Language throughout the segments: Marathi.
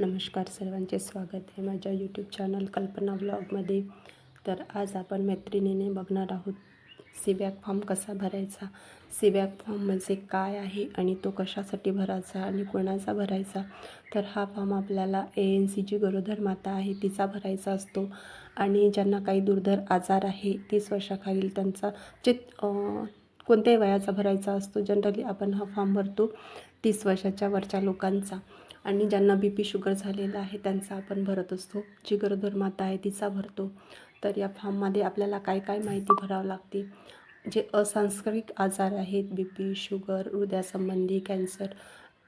नमस्कार सर्वांचे स्वागत आहे माझ्या यूट्यूब चॅनल कल्पना ब्लॉगमध्ये तर आज आपण मैत्रिणीने बघणार आहोत सीबॅक फॉर्म कसा भरायचा सीबॅक फॉर्म म्हणजे काय आहे आणि तो कशासाठी भरायचा आणि कोणाचा भरायचा. तर हा फॉर्म आपल्याला ए एन सी जी गरोदर माता आहे तिचा भरायचा असतो आणि ज्यांना काही दुर्धर आजार आहे तीस वर्षाखालील त्यांचा जे कोणत्याही वयाचा भरायचा असतो. जनरली आपण हा फॉर्म भरतो तीस वर्षाच्या वरच्या लोकांचा. आणि ज्यांना बी पी शुगर झालेला आहे त्यांचा आपण भरत असतो. जी गरोदर माता आहे तिचा भरतो. तर या फॉर्ममध्ये आपल्याला काय काय माहिती भरावं लागते? जे असांस्कृतिक आजार आहेत बी पी शुगर हृदयासंबंधी कॅन्सर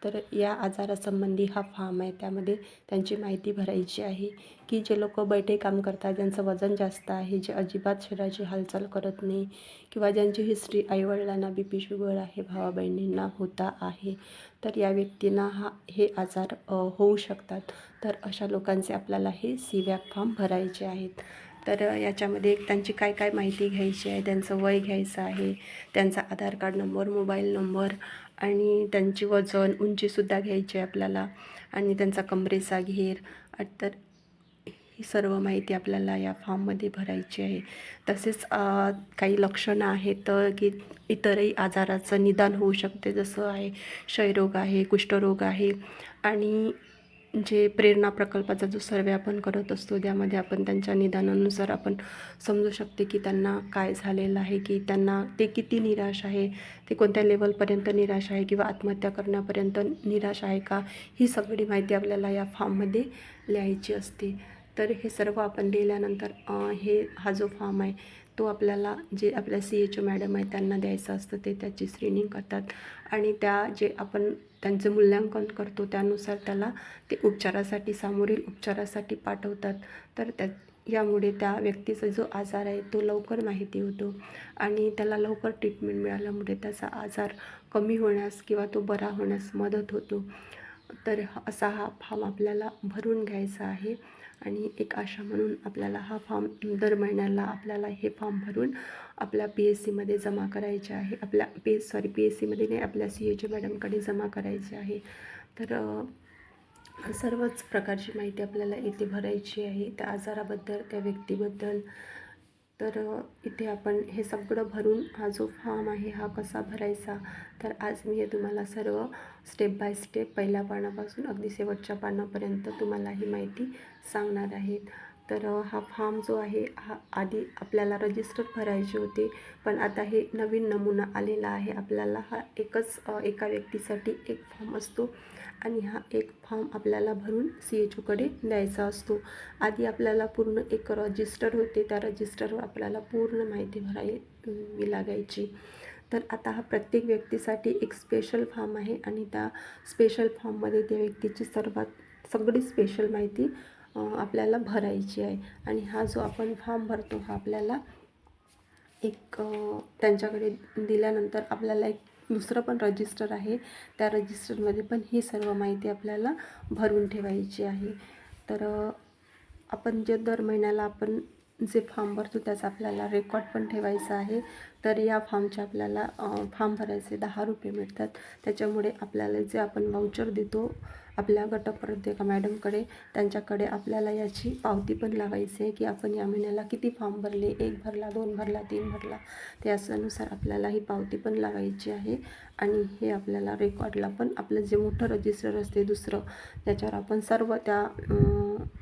तर या आजारासंबंधी हा फॉर्म आहे. त्यामध्ये त्यांची माहिती भरायची आहे की जे लोक बैठे काम करतात ज्यांचं वजन जास्त आहे जे अजिबात शरीराची हालचाल करत नाही किंवा ज्यांची हिस्ट्री आईवडिलांना बी पी शुगर आहे भावा बहिणींना होता आहे तर या व्यक्तींना हा हे आजार होऊ शकतात. तर अशा लोकांचे आपल्याला हे सी फॉर्म भरायचे आहेत. तर याच्यामध्ये एक त्यांची काय काय माहिती घ्यायची आहे त्यांचं वय घ्यायचं आहे त्यांचा Aadhaar card number mobile number आणि त्यांची वजन उंचीसुद्धा घ्यायची आहे आपल्याला आणि त्यांचा कमरेचा घेर. तर ही सर्व माहिती आपल्याला या फॉर्ममध्ये भरायची आहे. तसेच काही लक्षणं आहेत की इतरही आजाराचं निदान होऊ शकते. जसं आहे क्षयरोग आहे कुष्ठरोग आहे आणि जे प्रेरणा प्रकल्पाचा जो सर्वे आपण करत असतो त्यामध्ये आपण त्यांच्या निदानानुसार आपण समजू शकते की त्यांना काय झालेलं आहे की त्यांना ते किती निराश आहे ते कोणत्या लेवलपर्यंत निराश आहे किंवा आत्महत्या करण्यापर्यंत निराश आहे का ही सगळी माहिती आपल्याला या फॉर्ममध्ये लिहायची असते. तर हे सर्व आपण लिहिल्यानंतर हे हा जो फॉर्म आहे तो आपल्याला जे आपल्या सी एच ओ मॅडम आहे त्यांना द्यायचं असतं ते त्याची स्क्रीनिंग करतात. आणि त्या जे आपण त्यांचं मूल्यांकन करतो त्यानुसार त्याला ते उपचारासाठी सामोरील उपचारासाठी पाठवतात. तर त्या यामुळे त्या व्यक्तीचा जो आजार आहे तो लवकर माहिती होतो आणि त्याला लवकर ट्रीटमेंट मिळाल्यामुळे त्याचा आजार कमी होण्यास किंवा तो बरा होण्यास मदत होतो. तर असा हा फॉर्म आपल्याला भरून घ्यायचा आहे. आणि एक आशा म्हणून आपल्याला हा फॉर्म दर महिन्याला आपल्याला हे फॉर्म भरून आपल्या पी एस सीमध्ये जमा करायचे आहे. आपल्या P S sorry P S सीमध्ये नाही आपल्या सी एच मॅडमकडे जमा करायचे आहे. तर सर्वच प्रकारची माहिती आपल्याला इथे भरायची आहे. त्या आजाराबद्दल त्या व्यक्तीबद्दल तर इथे आपण हे सगळं भरून हा जो फॉर्म आहे हा कसा भरायचा? तर आज मी हे तुम्हाला सर्व स्टेप बाय स्टेप पहिल्या पानापासून अगदी शेवटच्या पानापर्यंत तुम्हाला ही माहिती सांगणार आहे तर हा फॉर्म जो आहे हा आधी आपल्याला रजिस्टर भरायचे होते पण आता हे नवीन नमुना आलेला आहे. आपल्याला हा एकच एका व्यक्तीसाठी एक फॉर्म असतो. आणि हा एक फॉर्म आपल्याला भरून सी एच ओकडे द्यायचा असतो. आधी आपल्याला पूर्ण एक रजिस्टर होते त्या रजिस्टरवर आपल्याला पूर्ण माहिती भरावी लागायची. तर आता हा प्रत्येक व्यक्तीसाठी एक स्पेशल फॉर्म आहे आणि त्या स्पेशल फॉर्ममध्ये त्या व्यक्तीची सर्वात सगळी स्पेशल माहिती आपल्याला भरायची आहे. आणि हा जो आपण फॉर्म भरतो हा आपल्याला एक त्यांच्याकडे दिल्यानंतर आपल्याला एक दुसरं पण रजिस्टर आहे. त्या रजिस्टरमध्ये पण ही सर्व माहिती आपल्याला भरून ठेवायची आहे. तर आपण जे दर महिन्याला आपण जे फॉर्म भरतो त्याचा आपल्याला रेकॉर्ड पण ठेवायचा आहे. तर या फॉर्मचे आपल्याला फॉर्म भरायचे दहा रुपये मिळतात. त्याच्यामुळे आपल्याला जे आपण वाउचर देतो आपल्या गटप्रत्येका मॅडमकडे त्यांच्याकडे आपल्याला याची पावती पण लावायची आहे की आपण या महिन्याला किती फॉर्म भरले? एक भरला दोन भरला तीन भरला? त्यानुसार आपल्याला ही पावती पण लावायची आहे. आणि हे आपल्याला रेकॉर्डला पण आपलं जे मोठं रजिस्टर असते दुसरं त्याच्यावर आपण सर्व त्या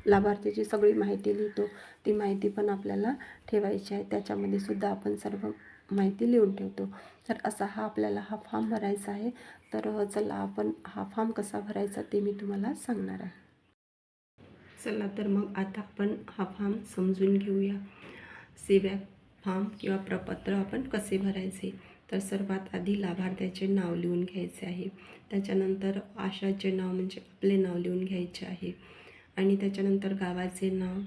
लाभार्थीची सगळी माहिती लिहितो. ती माहिती पण आपल्याला ठेवायची आहे. त्याच्यामध्ये सुद्धा आपण सर्व माहिती लिहून ठेवतो. तर असा हा आपल्याला हा फॉर्म भरायचा आहे. तर चला आपण हा फॉर्म कसा भरायचा ते मी तुम्हाला सांगणार आहे. चला तर मग आता आपण हा फॉर्म समजून घेऊया. सीबॅक फॉर्म किंवा प्रपत्र आपण कसे भरायचे? तर सर्वात आधी लाभार्थ्याचे नाव लिहून घ्यायचे आहे. त्याच्यानंतर आशाचे नाव म्हणजे आपले नाव लिहून घ्यायचे आहे. आणि त्याच्यानंतर गावाचे नाव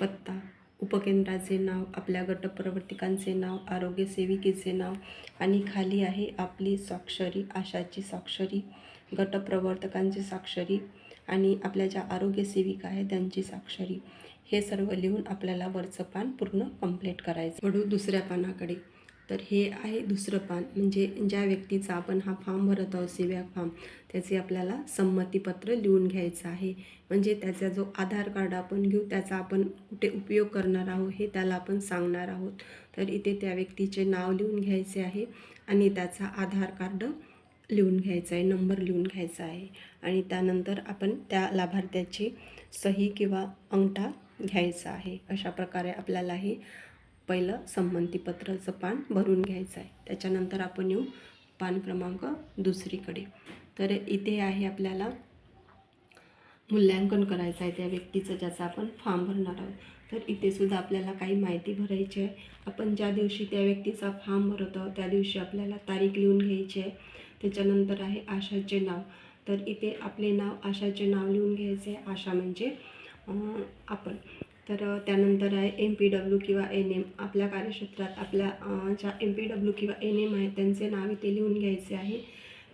पत्ता उपकेंद्राचे नाव आपल्या गटप्रवर्तिकांचे नाव आरोग्य सेविकेचे नाव आणि खाली आहे आपली स्वाक्षरी आशाची स्वाक्षरी गटप्रवर्तकांची स्वाक्षरी आणि आपल्या ज्या आरोग्य सेविका आहेत त्यांची स्वाक्षरी. हे सर्व लिहून आपल्याला वरचं पान पूर्ण कंप्लीट करायचं पडू दुसऱ्या पानाकडे. तर हे आहे दुसरं पान. म्हणजे ज्या व्यक्तीचा आपण हा फॉर्म भरत आहोत सीबॅक फॉर्म त्याचे आपल्याला संमतीपत्र लिहून घ्यायचं आहे. म्हणजे त्याचा जो आधार कार्ड आपण घेऊ त्याचा आपण कुठे उपयोग करणार आहोत हे त्याला आपण सांगणार आहोत. तर इथे त्या व्यक्तीचे नाव लिहून घ्यायचे आहे आणि त्याचा आधार कार्ड लिहून घ्यायचा आहे नंबर लिहून घ्यायचा आहे. आणि त्यानंतर आपण त्या लाभार्थ्याची सही किंवा अंगठा घ्यायचा आहे. अशा प्रकारे आपल्याला हे पहिलं संमतीपत्राचं पान भरून घ्यायचं आहे. त्याच्यानंतर आपण येऊ पान क्रमांक दुसरीकडे. तर इथे आहे आपल्याला मूल्यांकन करायचं आहे त्या व्यक्तीचं ज्याचा आपण फॉर्म भरणार आहोत. तर इथे सुद्धा आपल्याला काही माहिती भरायची आहे. आपण ज्या दिवशी त्या व्यक्तीचा फॉर्म भरत आहोत त्या दिवशी आपल्याला तारीख लिहून घ्यायची आहे. त्याच्यानंतर आहे आशाचे नाव. तर इथे आपले नाव आशाचे नाव लिहून घ्यायचे आहे. आशा म्हणजे आपण. तर त्यानंतर आहे एम पी डब्ल्यू किंवा एन एम आपल्या कार्यक्षेत्रात आपल्या ज्या एम पी डब्ल्यू किंवा एन एम आहेत त्यांचे नाव इथे लिहून घ्यायचे आहे.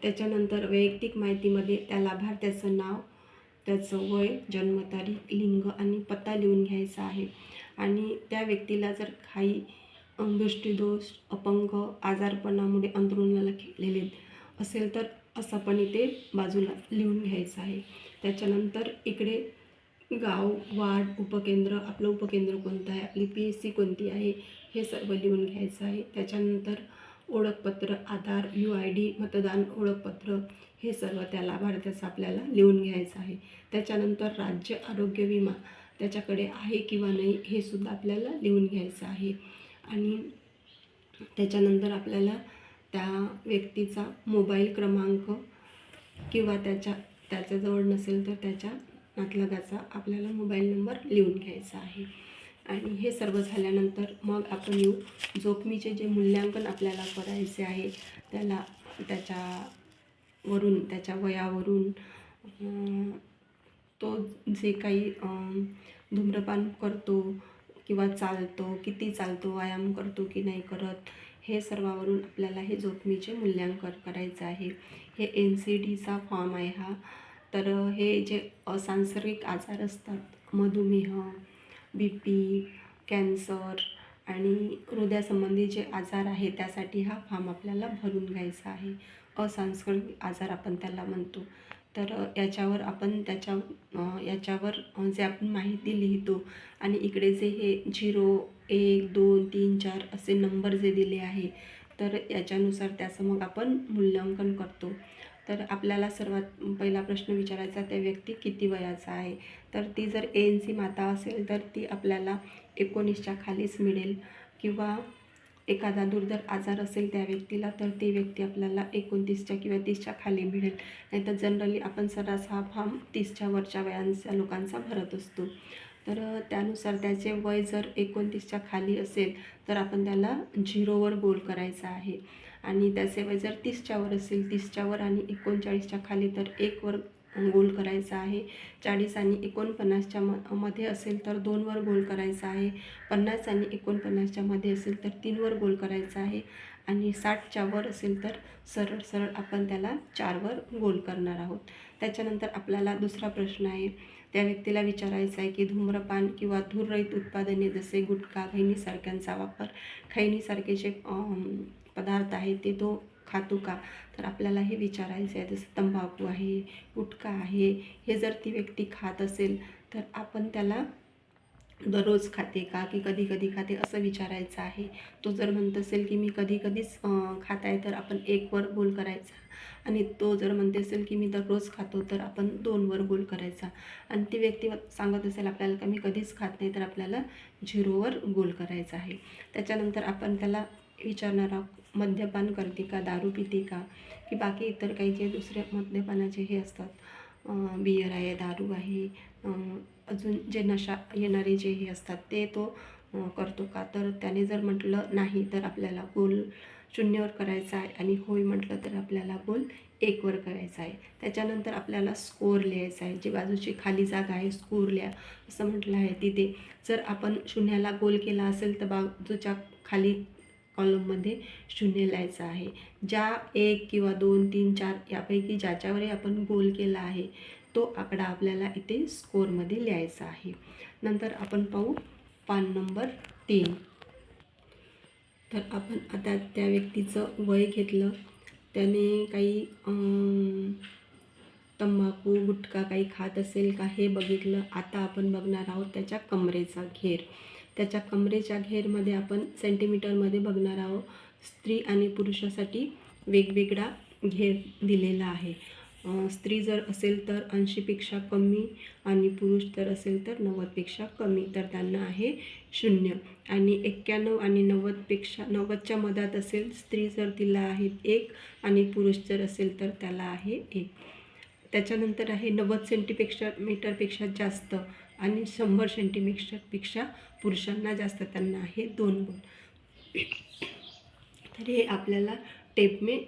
त्याच्यानंतर वैयक्तिक माहितीमध्ये त्या लाभार्थ्याचं नाव त्याचं वय जन्मतारीख लिंग आणि पत्ता लिहून घ्यायचा आहे. आणि त्या व्यक्तीला जर काही दृष्टीदोष अपंग आजारपणामुळे अंतरुणाला खेळलेले असेल तर असं पण इथे बाजूला लिहून घ्यायचं आहे. त्याच्यानंतर इकडे गाव वार्ड उपकेंद्र आपलं उपकेंद्र कोणतं आहे? आपली पी एस सी कोणती आहे? हे सर्व लिहून घ्यायचं आहे. त्याच्यानंतर ओळखपत्र आधार यू आय डी मतदान ओळखपत्र हे सर्व त्या लाभार्थ्याचं आपल्याला लिहून घ्यायचं आहे. त्याच्यानंतर राज्य आरोग्य विमा त्याच्याकडे आहे किंवा नाही हे सुद्धा आपल्याला लिहून घ्यायचं आहे. आणि त्याच्यानंतर आपल्याला त्या व्यक्तीचा मोबाईल क्रमांक किंवा त्याच्या त्याच्याजवळ नसेल तर त्याच्या नातलगाचा आपल्याला मोबाईल नंबर लिहून घ्यायचा आहे आणि हे सर्व झाल्यानंतर मग आपण येऊ। जोखमीचे जे मूल्यांकन आपल्याला करायचे आहे त्याला त्याच्यावरून त्याच्या वयावरून तो जे काही धूम्रपान करतो किंवा चालतो किती चालतो व्यायाम करतो की नाही करत हे सर्वावरून आपल्याला हे जोखमीचे मूल्यांकन करायचं आहे. हे एन सी डीचा फॉर्म आहे हा. तर हे जे असांसर्गिक आजार असतात मधुमेह बी पी कॅन्सर आणि हृदयासंबंधी जे आजार आहे त्यासाठी हा फॉर्म आपल्याला भरून घ्यायचा आहे. असांस्कृतिक आजार आपण त्याला म्हणतो. तर याच्यावर आपण त्याच्या याच्यावर जे आपण माहिती लिहितो आणि इकडे जे हे झिरो एक दोन तीन चार असे नंबर जे दिले आहे तर याच्यानुसार त्याचं मग आपण मूल्यांकन करतो. तर आपल्याला सर्वात पहिला प्रश्न विचारायचा त्या व्यक्ती किती वयाचा आहे? तर ती जर ए एन सी माता असेल तर ती आपल्याला एकोणीसच्या खालीच मिळेल. किंवा एखादा दुर्धर आजार असेल त्या व्यक्तीला तर ती व्यक्ती आपल्याला एकोणतीसच्या किंवा तीसच्या खाली मिळेल. नाहीतर जनरली आपण सर्रास हा फॉर्म तीसच्या वरच्या वयांच्या लोकांचा भरत असतो. तर त्यानुसार त्याचे वय जर एकोणतीसच्या खाली असेल तर आपण त्याला झिरोवर गोल करायचा आहे. आणि त्याचे वय जर तीसच्या वर असेल तीसच्या वर आणि एकोणचाळीसच्या खाली तर एकवर गोल करायचा आहे. चाळीस आणि एकोणपन्नासच्या म मध्ये असेल तर दोनवर गोल करायचा आहे. पन्नास आणि एकोणपन्नासच्या मध्ये असेल तर तीनवर गोल करायचा आहे. आणि साठच्या वर असेल तर सरळ सरळ आपण त्याला चारवर गोल करणार आहोत. त्याच्यानंतर आपल्याला दुसरा प्रश्न आहे. त्या व्यक्तीला विचारायचं आहे की धूम्रपान किंवा धूररहित उत्पादने जसे गुटखा खैनीसारख्यांचा वापर खैनीसारखे जे पदार्थ आहे ते तो खातो का? तर आपल्याला हे विचारायचं आहे. जसं तंबाखू आहे गुटखा आहे हे जर ती व्यक्ती खात असेल तर आपण त्याला दररोज खाते का? की कधी कधी खाते असं विचारायचं आहे. तो जर म्हणत असेल की मी कधी कधीच खात आहे तर आपण एकवर गोल करायचा. आणि तो जर म्हणत असेल की मी दररोज खातो तर आपण दोनवर गोल करायचा. आणि ती व्यक्ती सांगत असेल आपल्याला का मी कधीच खात नाही तर आपल्याला झिरोवर गोल करायचा आहे. त्याच्यानंतर आपण त्याला विचारणार मद्यपान करते का दारू पिते का की बाकी इतर काही जे दुसरे मद्यपानाचे हे असतात बियर आहे दारू आहे अजून जे नशा येणारे जे हे असतात ते तो करतो का? तर त्याने जर म्हटलं नाही तर आपल्याला गोल शून्यवर करायचा आहे आणि होय म्हटलं तर आपल्याला गोल एकवर करायचा आहे. त्याच्यानंतर आपल्याला स्कोअर लिहायचा आहे. जी बाजूची खाली जागा आहे स्कोअर लिहा. असं म्हटलं आहे तिथे. जर आपण शून्याला गोल केला असेल तर बाजूच्या खाली कॉलममध्ये शून्य लिहायचं आहे. ज्या एक किंवा दोन तीन चार यापैकी ज्याच्यावरही आपण गोल केला आहे तो आकडा आपल्याला इथे स्कोअरमध्ये लिहायचा आहे. नंतर आपण पाहू पान नंबर तीन. तर आपण आता त्या व्यक्तीचं वय घेतलं. त्याने काही तंबाखू गुटखा काही खात असेल का हे बघितलं. आता आपण बघणार आहोत त्याच्या कमरेचा घेर. त्याच्या कमरेच्या घेरमध्ये आपण सेंटीमीटरमध्ये बघणार आहोत. स्त्री आणि पुरुषासाठी वेगवेगळा घेर दिलेला आहे. स्त्री जर असेल तर ऐंशीपेक्षा कमी आणि पुरुष जर असेल तर नव्वदपेक्षा कमी. तर त्यांना आहे शून्य. आणि एक्क्याण्णव आणि नव्वदपेक्षा नव्वदच्या मधात असेल स्त्री जर तिला आहे एक आणि पुरुष जर असेल तर त्याला आहे एक. त्याच्यानंतर आहे नव्वद सेंटीपेक्षा मीटरपेक्षा जास्त. आणि शंभर सेंटीमीटरपेक्षा पुरुषांना जास्त त्यांना आहे दोन गुण तर हे आपल्याला टेपने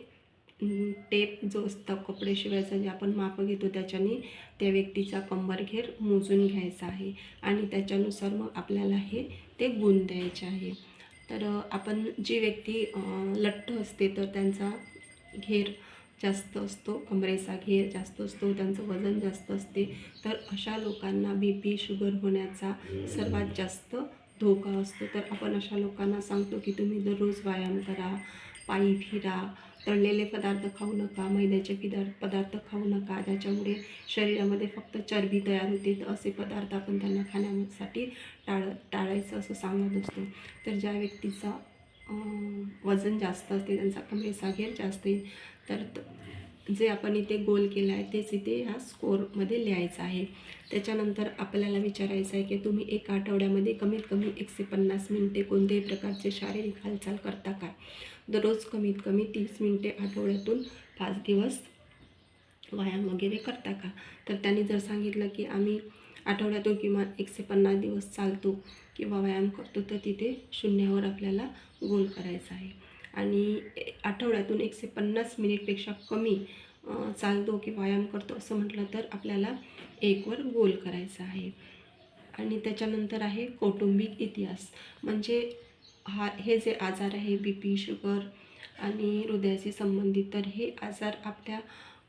टेप जो असतो कपडे शिवायचा जे आपण माप घेतो त्याच्याने त्या व्यक्तीचा कंबर घेर मोजून घ्यायचा आहे. आणि त्याच्यानुसार मग आपल्याला हे ते गुण द्यायचे आहे. तर आपण जी व्यक्ती लठ्ठ असते तर त्यांचा घेर जास्त असतो कमरेचा घेर जास्त असतो त्यांचं वजन जास्त असते तर अशा लोकांना बी पी शुगर होण्याचा सर्वात जास्त धोका असतो. तर आपण अशा लोकांना सांगतो की तुम्ही दररोज व्यायाम करा पायी फिरा तळलेले पदार्थ खाऊ नका मैद्याचे पिदार पदार्थ खाऊ नका ज्याच्यामुळे शरीरामध्ये फक्त चरबी तयार होते तर असे पदार्थ आपण त्यांना खाण्यासाठी टाळ टाळायचं असं सांगत असतो. तर ज्या व्यक्तीचा वजन जास्त असते त्यांचा कमरेचा घेर जास्त येईल तर त- जे आपण इथे गोल केला आहे तेच इथे ह्या स्कोरमध्ये लिहायचं आहे. त्याच्यानंतर आपल्याला विचारायचं आहे की तुम्ही एका आठवड्यामध्ये कमीत कमी एकशे पन्नास मिनटे कोणत्याही प्रकारचे शारीरिक हालचाल करता काय दररोज कमीत कमी तीस मिनटे आठवड्यातून पाच दिवस व्यायाम वगैरे करता का? तर त्यांनी जर सांगितलं की आम्ही आठवड्यातून किमान एकशे पन्नास दिवस चालतो किंवा व्यायाम करतो तर तिथे शून्यावर आपल्याला गोल करायचा आहे. आणि आठवड्यातून एकशे पन्नास मिनिटपेक्षा कमी चालतो की व्यायाम करतो असं म्हटलं तर आपल्याला एकवर गोल करायचा आहे. आणि त्याच्यानंतर आहे कौटुंबिक इतिहास. म्हणजे हा हे जे आजार आहे बी पी शुगर आणि हृदयाशी संबंधित तर हे आजार आपल्या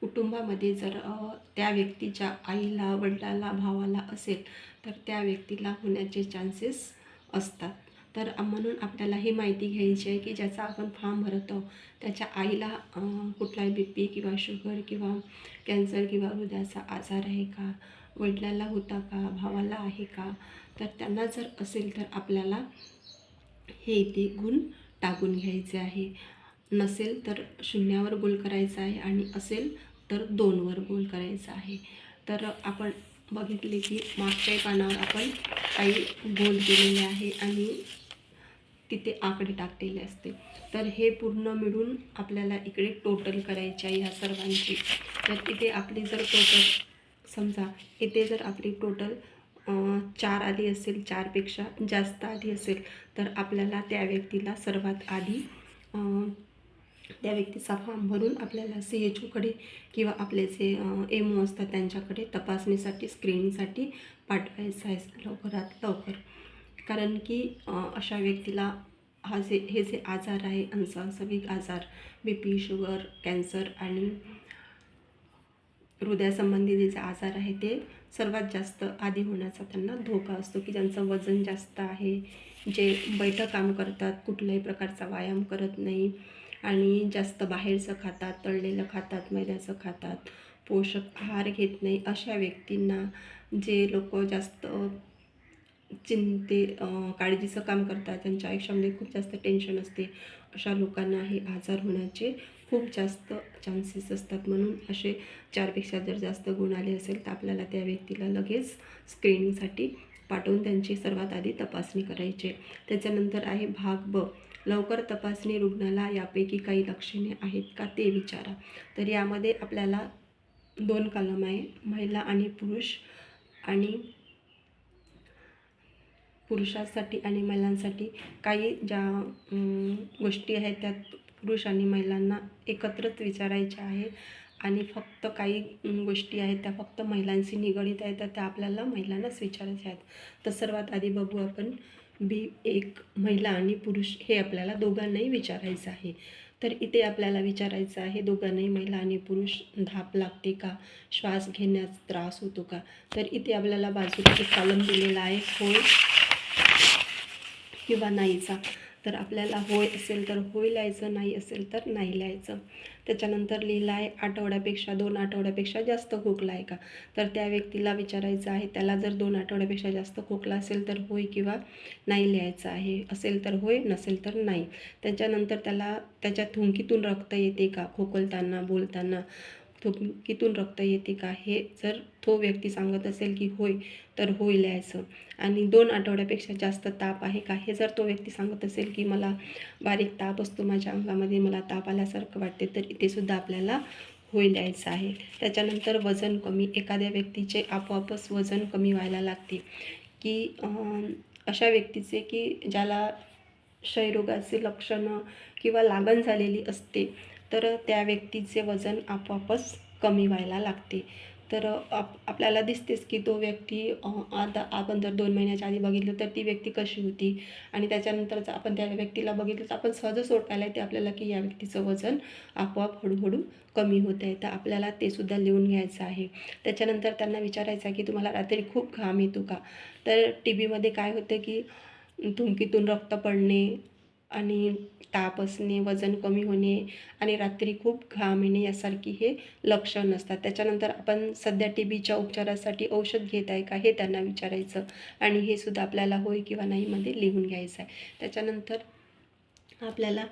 कुटुंबामध्ये जर त्या व्यक्तीच्या आईला वडिलाला भावाला असेल तर त्या व्यक्तीला होण्याचे चान्सेस असतात. तर म्हणून आपल्याला ही माहिती घ्यायची आहे की ज्याचा आपण फॉर्म भरतो त्याच्या आईला कुठलाही बी पी किंवा शुगर किंवा कॅन्सर किंवा हृदयाचा आजार आहे का वडिलाला होता का भावाला आहे का तर त्यांना जर असेल तर आपल्याला हे इथे गुण टाकून घ्यायचे आहे. नसेल तर शून्यावर गोल करायचा आहे आणि असेल तर दोनवर गोल करायचा आहे. तर आपण बघितले की मागच्याही पानावर आपण काही गोल केलेले आहे आणि तिथे आकडे टाकलेले असते. तर हे पूर्ण मिळून आपल्याला इकडे टोटल करायचे आहे ह्या सर्वांची. तर इथे आपली जर टोटल समजा इथे जर आपली टोटल चार आली असेल चारपेक्षा जास्त आली असेल तर आपल्याला त्या व्यक्तीला सर्वात आधी त्या व्यक्तीचा फॉर्म भरून आपल्याला सी एच ओकडे किंवा आपले जे एम ओ असतात त्यांच्याकडे तपासणीसाठी स्क्रीनिंगसाठी पाठवायचं आहे. लवकरात लवकर. कारण की अशा व्यक्तीला हा जे हे जे आजार आहे अनुसांसर्गिक आजार बी पी शुगर कॅन्सर आणि हृदयासंबंधी जे आजार आहे ते सर्वात जास्त आधी होण्याचा त्यांना धोका असतो की ज्यांचं वजन जास्त आहे जे बैठं काम करतात कुठल्याही प्रकारचा व्यायाम करत नाही आणि जास्त बाहेरचं खातात तळलेलं खातात मैद्याचं खातात पोषक आहार घेत नाही अशा व्यक्तींना जे लोक जास्त चिंते काळजीचं काम करतात. त्यांच्या आयुष्यामध्ये खूप जास्त टेन्शन असते. अशा लोकांना हे आजार होण्याचे खूप जास्त चान्सेस असतात म्हणून असे चारपेक्षा जर जास्त गुण आले असेल तर आपल्याला त्या व्यक्तीला लगेच स्क्रीनिंगसाठी पाठवून त्यांची सर्वात आधी तपासणी करायची त्याच्यानंतर आहे भाग ब. लवकर तपासणी रुग्णाला यापैकी काही लक्षणे आहेत का ते विचारा. तर यामध्ये आपल्याला दोन कलम आहे. महिला आणि पुरुष आणि पुरुषासाठी आणि महिलांसाठी काही ज्या गोष्टी आहेत त्यात पुरुष आणि महिलांना एकत्रच विचारायच्या आहे आणि फक्त काही गोष्टी आहेत त्या फक्त महिलांशी निगडीत आहेत तर त्या आपल्याला महिलांनाच विचारायच्या आहेत. तर सर्वात आधी बघू आपण बी एक महिला आणि पुरुष हे आपल्याला दोघांनाही विचारायचं आहे. तर इथे आपल्याला विचारायचं आहे दोघांनाही महिला आणि पुरुष धाप लागते का? श्वास घेण्यास त्रास होतो का? तर इथे आपल्याला बाजूला एक कॉलम दिलेला आहे होय किंवा नाहीचा. तर आपल्याला होय असेल तर होय लिहायचं नाही असेल तर नाही लिहायचं. त्याच्यानंतर लिहिलं आहे आठवड्यापेक्षा दोन आठवड्यापेक्षा जास्त खोकला आहे का? तर त्या व्यक्तीला विचारायचं आहे त्याला जर दोन आठवड्यापेक्षा जास्त खोकला असेल तर होय किंवा नाही लिहायचं आहे? असेल तर होय नसेल तर नाही. त्याच्यानंतर त्याला त्याच्या थुंकीतून रक्त येते का खोकलताना बोलताना? थुंकीतून रक्त येते का हे जर तो व्यक्ती सांगत असेल की होय तर होय लिहायचं आणि दोन आठवड्यापेक्षा जास्त ताप आहे का हे जर तो व्यक्ती सांगत असेल की मला बारीक ताप असतो माझ्या अंगामध्ये मला ताप आल्यासारखं वाटते तर इथे सुद्धा आपल्याला होय लिहायचं आहे. त्याच्यानंतर वजन कमी एखाद्या व्यक्तीचे आपोआपच वजन कमी व्हायला लागते. की अशा व्यक्तीचे की ज्याला क्षयरोगाचे लक्षणं किंवा लागण झालेली असते तर त्या व्यक्तीचे वजन आपोआपच कमी व्हायला लागते. तर आप आपल्याला दिसतेच की तो व्यक्ती आता आपण जर दोन महिन्याच्या आधी बघितलं तर ती व्यक्ती कशी होती आणि त्याच्यानंतरच आपण त्या व्यक्तीला बघितलं तर आपण सहजच ओळखायला येते आपल्याला की या व्यक्तीचं वजन आपोआप हळूहळू कमी होत आहे. तर आपल्याला ते सुद्धा लिहून घ्यायचं आहे. त्याच्यानंतर त्यांना विचारायचं आहे की तुम्हाला रात्री खूप घाम येतो का? तर टी बीमध्ये काय होतं की थुंकीतून रक्त पडणे आणि ताप असणे वजन कमी होणे आणि रात्री खूप घाम येणे यासारखी हे लक्षण असतात त्याच्यानंतर आपण सध्या टी बीच्या उपचारासाठी औषध घेत आहे का हे त्यांना विचारायचं आणि हे सुद्धा आपल्याला होय किंवा नाहीमध्ये लिहून घ्यायचं आहे. त्याच्यानंतर आपल्याला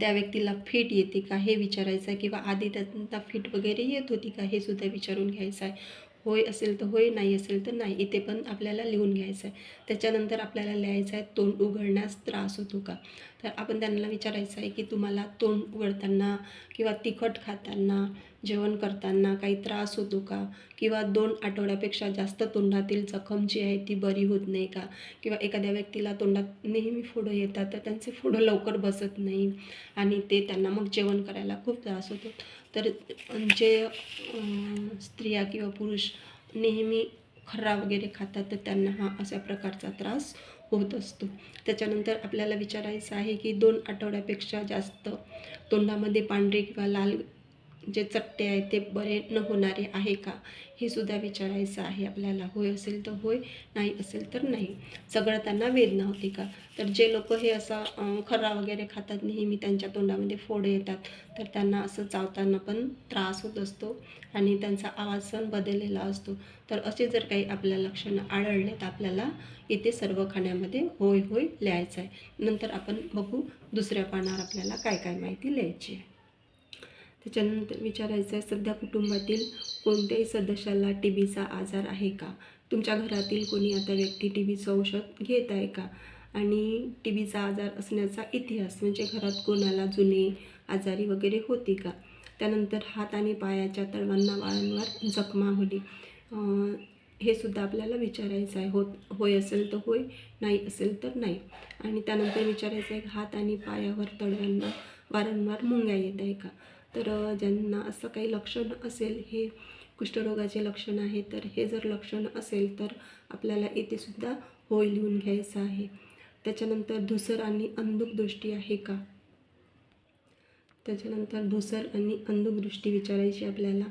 त्या व्यक्तीला फिट येते का हे विचारायचं आहे किंवा आधी त्यांना फिट वगैरे येत होती का हे सुद्धा विचारून घ्यायचं आहे. होय असेल तर होय नाही असेल तर नाही इथे पण आपल्याला लिहून घ्यायचं आहे त्याच्यानंतर आपल्याला लिहायचं आहे तोंड उघडण्यास त्रास होतो का? तर आपण त्यांना विचारायचं आहे की तुम्हाला तोंड उघडताना किंवा तिखट खाताना जेवण करताना काही त्रास होतो का? किंवा दोन आठवड्यापेक्षा जास्त तोंडातील जखम जी आहे ती बरी होत नाही का? किंवा एखाद्या व्यक्तीला तोंडात नेहमी फोडं येतात तर त्यांचे फोडं लवकर बसत नाही आणि ते त्यांना मग जेवण करायला खूप त्रास होतो. तर म्हणजे, जे स्त्रिया किंवा पुरुष नेहमी खर्रा वगैरे खातात तर त्यांना हा अशा प्रकारचा त्रास होत असतो. त्याच्यानंतर आपल्याला विचारायचं आहे की दोन आठवड्यापेक्षा जास्त तोंडामध्ये पांढरे किंवा लाल जे चट्टे आहेत ते बरे न होणारे आहे का? हे सुद्धा विचारायचं आहे आपल्याला. होय असेल तर होय नाही असेल तर नाही. सगळं त्यांना वेदना होती का? तर जे लोक हे असं खरा खर्रा वगैरे खातात नेहमी त्यांच्या तोंडामध्ये फोडे येतात तर त्यांना असं चावताना पण त्रास होत असतो आणि त्यांचा आवाज पण बदललेला असतो. तर असे जर काही आपल्या लक्षणं आढळले तर आपल्याला इथे सर्व खाण्यामध्ये होय होय लिहायचं आहे. नंतर आपण बघू दुसऱ्या पानावर आपल्याला काय काय माहिती लिहायची आहे. त्याच्यानंतर विचारायचं आहे सध्या कुटुंबातील कोणत्याही सदस्याला टी बीचा आजार आहे का? तुमच्या घरातील कोणी आता व्यक्ती टी बीचं औषध घेत आहे का? आणि टी बीचा आजार असण्याचा इतिहास म्हणजे घरात कोणाला जुने आजारी वगैरे होती का? त्यानंतर हात आणि पायाच्या तळवांना वारंवार जखमा होली हे सुद्धा आपल्याला विचारायचं आहे होत होय असेल तर होय नाही असेल तर नाही. आणि त्यानंतर विचारायचं आहे हात आणि पायावर तळव्यांना वारंवार मुंग्या येत आहे का? तर ज्यांना असं काही लक्षण असेल हे कुष्ठरोगाचे लक्षण आहे तर हे जर लक्षण असेल तर आपल्याला इथे सुद्धा होय लिहून घ्यायचं आहे. त्याच्यानंतर धुसर आणि अंधुक दृष्टी आहे का? त्याच्यानंतर धुसर आणि अंधुक दृष्टी विचारायची आपल्याला.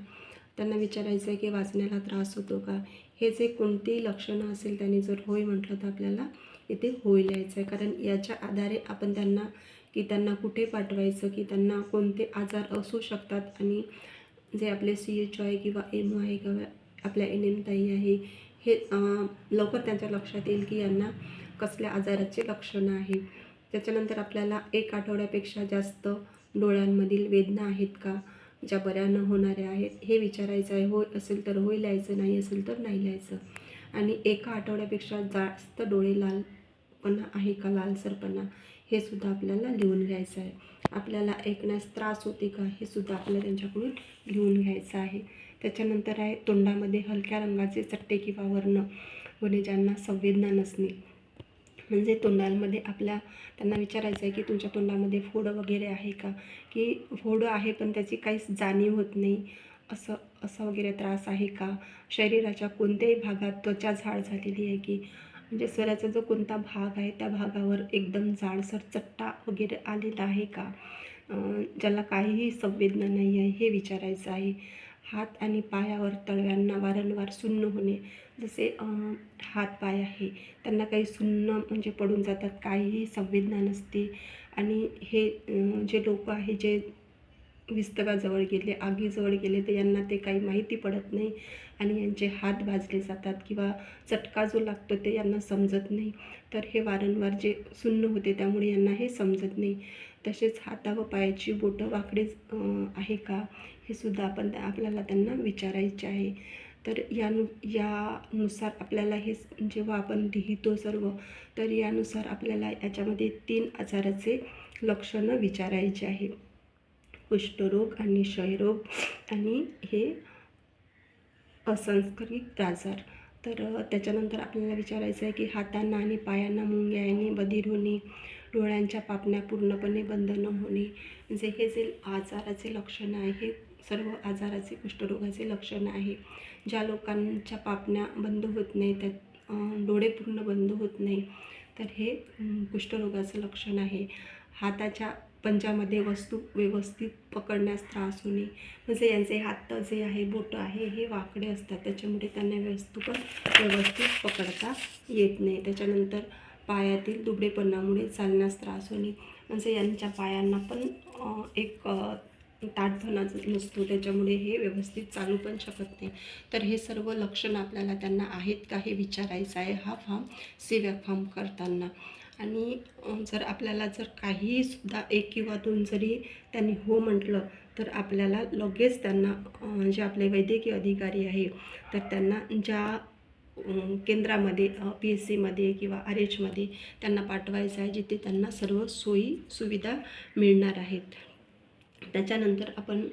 त्यांना विचारायचं आहे की वाचण्याला त्रास होतो का? हे जे कोणतेही लक्षणं असेल त्यांनी जर होय म्हटलं तर आपल्याला इथे होय लिहायचं आहे कारण याच्या आधारे आपण त्यांना की त्यांना कुठे पाठवायचं की त्यांना कोणते आजार असू शकतात. आणि जे आपले सी एच आहे किंवा एम आहे किंवा आपल्या एन एम ताई आहे हे लवकर त्यांच्या लक्षात येईल की यांना कसल्या आजाराचे लक्षणं आहे. त्याच्यानंतर आपल्याला एक आठवड्यापेक्षा जास्त डोळ्यांमधील वेदना आहेत का ज्या बऱ्या न होणाऱ्या आहेत हे विचारायचं आहे. होय असेल तर होय लिहायचं नाही असेल तर नाही लिहायचं. आणि एका आठवड्यापेक्षा जास्त डोळे लालपणा आहे का लालसरपणा? हे सुद्धा आपल्याला लिहून घ्यायचं आहे. आपल्याला ऐकण्यास त्रास होते का हे सुद्धा आपल्याला त्यांच्याकडून लिहून घ्यायचं आहे. त्याच्यानंतर आहे तोंडामध्ये हलक्या रंगाचे चट्टे किंवा वर्ण वने ज्यांना संवेदना नसणे. म्हणजे तोंडामध्ये आपल्या त्यांना विचारायचं आहे की तुमच्या तोंडामध्ये फोडं वगैरे आहे का? की फोडं आहे पण त्याची काहीच जाणीव होत नाही. असं असं वगैरे त्रास आहे का? शरीराच्या कोणत्याही भागात त्वचा झाड झालेली आहे की म्हणजे स्वराचा जो कोणता भाग आहे त्या भागावर एकदम जाडसर चट्टा वगैरे आलेला आहे का? ज्याला काहीही संवेदना नाही आहे हे विचारायचं आहे. हात आणि पायावर तळव्यांना वारंवार सुन्न होणे जसे हात पाय आहे त्यांना काही सुन्न म्हणजे पडून जातात काहीही संवेदना नसते. आणि हे जे लोक आहे जे विस्तवाजवळ गेले आगीजवळ गेले तर यांना ते काही माहिती पडत नाही आणि यांचे हात भाजले जातात किंवा चटका जो लागतो ते यांना समजत नाही. तर हे वारंवार जे सुन्न होते त्यामुळे यांना हे समजत नाही. तसेच हाता व पायाची बोटं वाकडे आहे का? हे सुद्धा आपण त्या- आपल्याला त्यांना विचारायचे आहे. तर यानु यानुसार आपल्याला हे जेव्हा आपण लिहितो सर्व तर यानुसार आपल्याला याच्यामध्ये तीन आजाराचे लक्षणं विचारायचे आहे. कुष्ठरोग आणि क्षयरोग आणि हे असंस्कृत आजार. तर त्याच्यानंतर आपल्याला विचारायचं आहे की हातांना आणि पायांना मुंग्या येणे बधीर होणे डोळ्यांच्या पापण्या पूर्णपणे बंद न होणे म्हणजे हे जे आजाराचे लक्षणं आहे हे सर्व आजाराचे कुष्ठरोगाचे लक्षणं आहे. ज्या लोकांच्या पापण्या बंद होत नाही त्यात डोळे पूर्ण बंद होत नाही तर हे कुष्ठरोगाचं लक्षण आहे. हाताच्या पंजामध्ये वस्तू व्यवस्थित पकडण्यास त्रास होणे म्हणजे यांचे हात जे आहे बोटं आहे हे वाकडे असतात. त्याच्यामुळे त्यांना वस्तू पण व्यवस्थित पकडता येत नाही. त्याच्यानंतर पायातील दुबळेपणामुळे चालण्यास त्रास होणे म्हणजे यांच्या पायांना पण एक ताटपणा नसतो. त्याच्यामुळे हे व्यवस्थित चालू पण शकत नाही. तर हे सर्व लक्षणं आपल्याला त्यांना आहेत का हे विचारायचं आहे हा फॉर्म सेव्या फॉर्म करताना. आणि जर आपल्याला जर काहीसुद्धा एक किंवा दोन जरी त्यांनी हो म्हटलं तर आपल्याला लगेच त्यांना जे आपले वैद्यकीय अधिकारी आहे तर त्यांना ज्या केंद्रामध्ये पी एस सीमध्ये किंवा आर एचमध्ये त्यांना पाठवायचं आहे जिथे त्यांना सर्व सोयी सुविधा मिळणार आहेत. त्याच्यानंतर आपण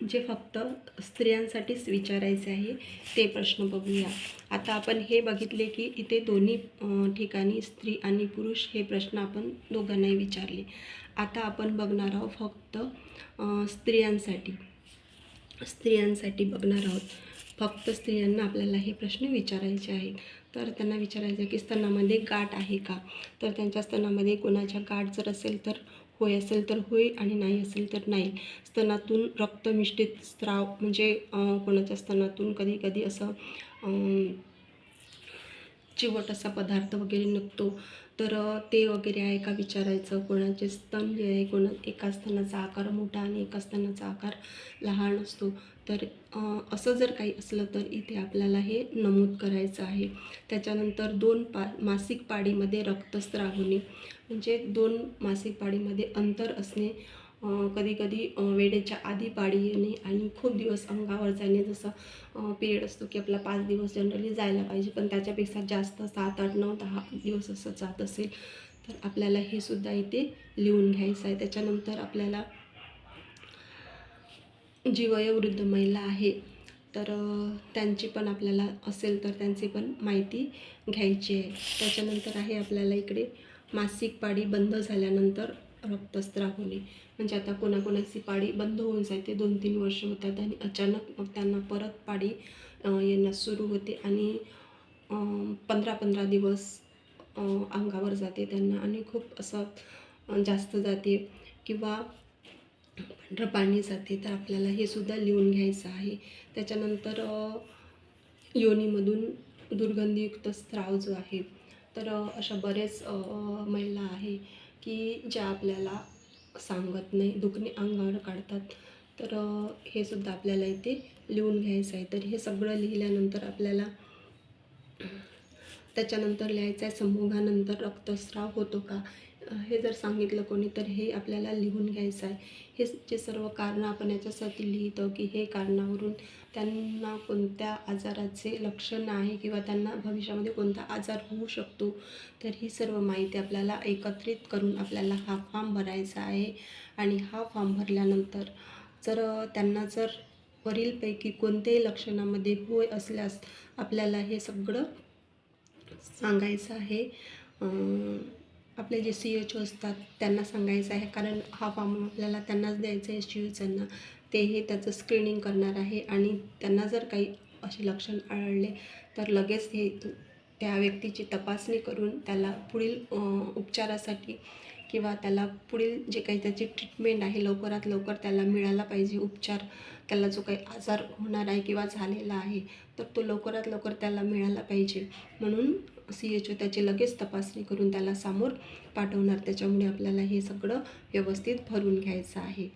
जे फक्त स्त्रियांसाठीच विचारायचे आहे ते प्रश्न बघूया. आता आपण हे बघितले की इथे दोन्ही ठिकाणी स्त्री आणि पुरुष हे प्रश्न आपण दोघांनाही विचारले. आता आपण बघणार आहोत फक्त स्त्रियांसाठी. स्त्रियांसाठी बघणार आहोत. फक्त स्त्रियांना आपल्याला हे प्रश्न विचारायचे आहेत. तर त्यांना विचारायचं आहे की स्तनामध्ये गाठ आहे का? तर त्यांच्या स्तनामध्ये कोणाच्या गाठ जर असेल तर होय असेल तर होय आणि नाही असेल तर नाही. स्तनातून रक्तमिष्ठित स्त्राव म्हणजे कोणाच्या स्तनातून कधी कधी असं चिवट असा पदार्थ वगैरे निघतो. तर ते वगैरे आहे का विचारायचं? कोणाचे स्तन जे आहे कोणा एका स्तनाचा आकार मोठा आणि एका स्तनाचा आकार लहान असतो. तर असं जर काही असलं तर इथे आपल्याला हे नमूद करायचं आहे. त्याच्यानंतर दोन पा मासिक पाळीमध्ये रक्तस्राव होणे म्हणजे दोन मासिक पाळीमध्ये अंतर असणे कधी कधी वेळेच्या आधी पाळी येणे आणि खूप दिवस अंगावर जाणे जसं पिरियड असतो की आपला पाच दिवस जनरली जायला पाहिजे पण त्याच्यापेक्षा जास्त सात आठ नऊ दहा दिवस असं जात असेल तर आपल्याला हे सुद्धा इथे लिहून घ्यायचं आहे. त्याच्यानंतर आपल्याला जी वयोवृद्ध महिला आहे तर त्यांची पण आपल्याला असेल तर त्यांची पण माहिती घ्यायची आहे. त्याच्यानंतर आहे आपल्याला इकडे मासिक पाळी बंद झाल्यानंतर रक्तस्त्राव होणे म्हणजे आता कोणाकोणाची पाळी बंद होऊन जाते दोन तीन वर्ष होतात आणि अचानक मग त्यांना परत पाळी अ, येण्यास सुरू होते आणि पंधरा पंधरा दिवस अंगावर जाते त्यांना आणि खूप असं जास्त जाते किंवा पांढरं पाणी जाते. तर आपल्याला हे सुद्धा लिहून घ्यायचं आहे. त्याच्यानंतर योनीमधून दुर्गंधीयुक्त स्राव जो आहे तर अशा बरेच महिला आहे की ज्या आपल्याला सांगत नाही दुखणे अंगावर काढतात. तर हे सुद्धा आपल्याला इथे लिहून घ्यायचं आहे. तर हे सगळं लिहिल्यानंतर आपल्याला त्याच्यानंतर लिहायचं आहे संभोगानंतर रक्तस्राव होतो का? हे जर सांगितलं कोणी तर हे आपल्याला लिहून घ्यायचं आहे. हे जे सर्व कारणं आपण याच्यासाठी लिहितो की हे कारणावरून त्यांना कोणत्या आजाराचे लक्षण आहे किंवा त्यांना भविष्यामध्ये कोणता आजार होऊ शकतो तर ही सर्व माहिती आपल्याला एकत्रित करून आपल्याला हा फॉर्म भरायचा आहे. आणि हा फॉर्म भरल्यानंतर जर त्यांना जर वरीलपैकी कोणत्याही लक्षणामध्ये होय असल्यास आपल्याला हे सगळं सांगायचं आहे. आपले जे सी एच ओ असतात त्यांना सांगायचं आहे कारण हा फॉर्म आपल्याला त्यांनाच द्यायचा आहे सी एचना ते हे त्याचं स्क्रीनिंग करणार आहे. आणि त्यांना जर काही असे लक्षण आढळले तर लगेच हे त्या व्यक्तीची तपासणी करून त्याला पुढील उपचारासाठी किंवा त्याला पुढील जे काही त्याची ट्रीटमेंट आहे लवकरात लवकर त्याला मिळाला पाहिजे उपचार त्याला जो काही आजार होणार आहे किंवा झालेला आहे तर तो लवकरात लवकर त्याला मिळाला पाहिजे. म्हणून सी एच ओ त्याची लगेच तपासणी करून त्याला समोर पाठवणार. त्याच्यामुळे आपल्याला हे सगळं व्यवस्थित भरून घ्यायचं आहे.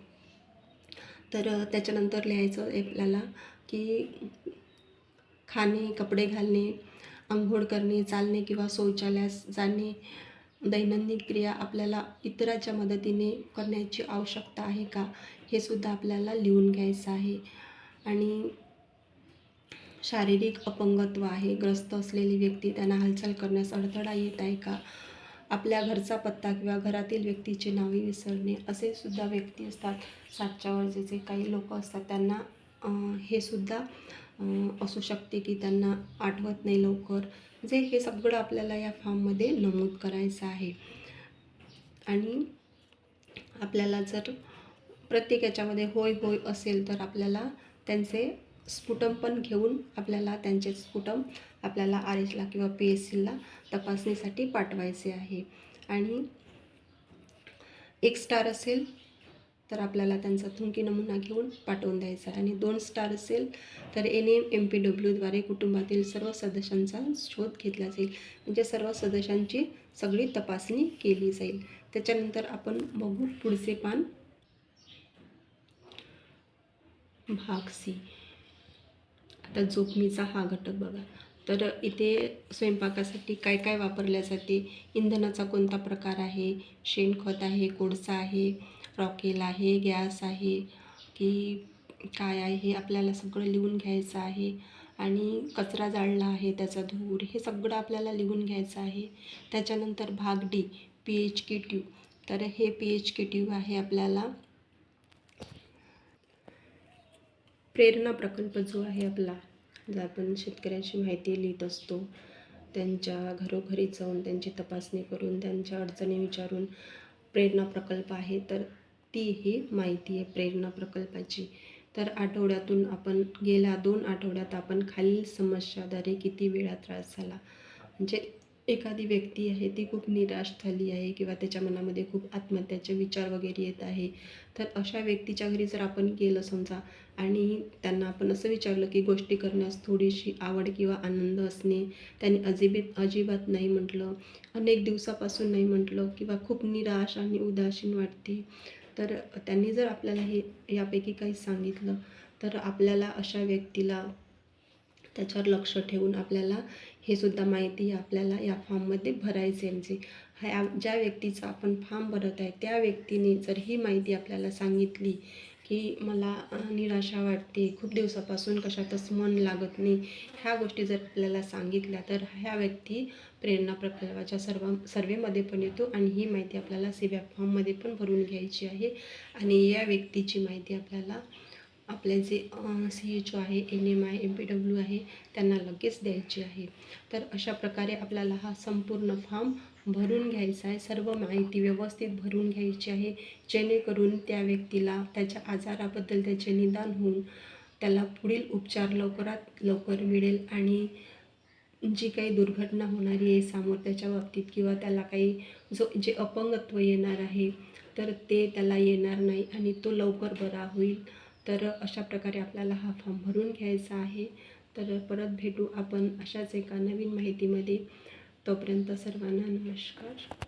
तर त्याच्यानंतर लिहायचं आहे आपल्याला की खाणे कपडे घालणे आंघोळ करणे चालणे किंवा शौचालयास जाणे दैनंदिन क्रिया आपल्याला इतराच्या मदतीने करण्याची आवश्यकता आहे का हे सुद्धा आपल्याला लिहून घ्यायचं आहे. आणि शारीरिक अपंगत्व आहे ग्रस्त असलेली व्यक्ती त्यांना हालचाल करण्यास अडथळा येत आहे का आपल्या घरचा पत्ता किंवा घरातील व्यक्तीची नावे विसरणे असे सुद्धा व्यक्ती असतात. सातच्या वर जे काही लोक असतात त्यांना हे सुद्धा असू शकते की त्यांना आठवत नाही लवकर. जे हे सगळं आपल्याला या फॉर्ममध्ये नमूद करायचं आहे. आणि आपल्याला जर प्रत्येक याच्यामध्ये होय होय असेल तर आपल्याला त्यांचे स्फुटम पण घेऊन आपल्याला त्यांचे स्फुटम आपल्याला आर एचला किंवा पी एस सीला तपासणीसाठी पाठवायचे आहे. आणि एक स्टार असेल तर आपल्याला त्यांचा थुंकी नमुना घेऊन पाठवून द्यायचा आहे. आणि दोन स्टार असेल तर एन एम एम पी डब्ल्यूद्वारे कुटुंबातील सर्व सदस्यांचा शोध घेतला जाईल. म्हणजे सर्व सदस्यांची सगळी तपासणी केली जाईल. त्याच्यानंतर आपण बघू पुढचे पान. भाग सी. आता जोखमीचा हा घटक बघा. तर इथे स्वयंपाकासाठी काय काय वापरल्या जाते इंधनाचा कोणता प्रकार आहे? शेणखत आहे कोळसा आहे रॉकेल आहे गॅस आहे की काय आहे हे आपल्याला सगळं लिहून घ्यायचं आहे. आणि कचरा जाळला आहे त्याचा धूर हे सगळं आपल्याला लिहून घ्यायचं आहे. त्याच्यानंतर भाग D P H K tube. तर हे पी एच के ट्यूब आहे आपल्याला. प्रेरणा प्रकल्प जो आहे आपला जर आपण शेतकऱ्यांची माहिती लिहित असतो त्यांच्या घरोघरी जाऊन त्यांची तपासणी करून त्यांच्या अडचणी विचारून प्रेरणा प्रकल्प आहे तर ती ही माहिती आहे प्रेरणा प्रकल्पाची. तर आठवड्यातून आपण गेल्या दोन आठवड्यात आपण खालील समस्याद्वारे किती वेळा त्रास झाला? म्हणजे एखादी व्यक्ती आहे ती खूप निराश झाली आहे किंवा त्याच्या मनामध्ये खूप आत्महत्याचे विचार वगैरे येत आहे. तर अशा व्यक्तीच्या घरी जर आपण गेलं समजा आणि त्यांना आपण असं विचारलं की गोष्टी करण्यास थोडीशी आवड किंवा आनंद असणे त्यांनी अजिबीत अजिबात नाही म्हटलं अनेक दिवसापासून नाही म्हटलं किंवा खूप निराश आणि उदासीन वाटते तर त्यांनी जर आपल्याला हे यापैकी काही सांगितलं तर आपल्याला अशा व्यक्तीला त्याच्यावर लक्ष ठेवून आपल्याला हे सुद्धा माहिती आपल्याला या फॉर्ममध्ये भरायचे म्हणजे ह्या ज्या व्यक्तीचा आपण फॉर्म भरत आहे त्या व्यक्तीने जर ही माहिती आपल्याला सांगितली की मला निराशा वाटते खूप दिवसापासून कशातच मन लागत नाही ह्या गोष्टी जर आपल्याला सांगितल्या तर ह्या व्यक्ती प्रेरणा प्रकल्पाच्या सर्व सर्वेमध्ये पण येतो आणि ही माहिती आपल्याला सी फॉर्ममध्ये पण भरून घ्यायची आहे. आणि या व्यक्तीची माहिती आपल्याला आपले जे सी एच ओ आहे N M I M P W आहे त्यांना लगेच द्यायची आहे. तर अशा प्रकारे आपल्याला हा संपूर्ण फॉर्म भरून घ्यायचा आहे. सर्व माहिती व्यवस्थित भरून घ्यायची आहे. जेणेकरून त्या व्यक्तीला त्याच्या आजाराबद्दल त्याचे निदान होऊन त्याला पुढील उपचार लवकरात लवकर मिळेल आणि जी काही दुर्घटना होणारी आहे समोर त्याच्या बाबतीत किंवा त्याला काही जो जे अपंगत्व येणार आहे तर ते त्याला येणार नाही आणि तो लवकर बरा होईल. तर अशा प्रकारे आपल्याला हा फॉर्म भरून घ्यायचा आहे. तर परत भेटू आपण अशाच एका नवीन माहितीमध्ये. तोपर्यंत सर्वांना नमस्कार.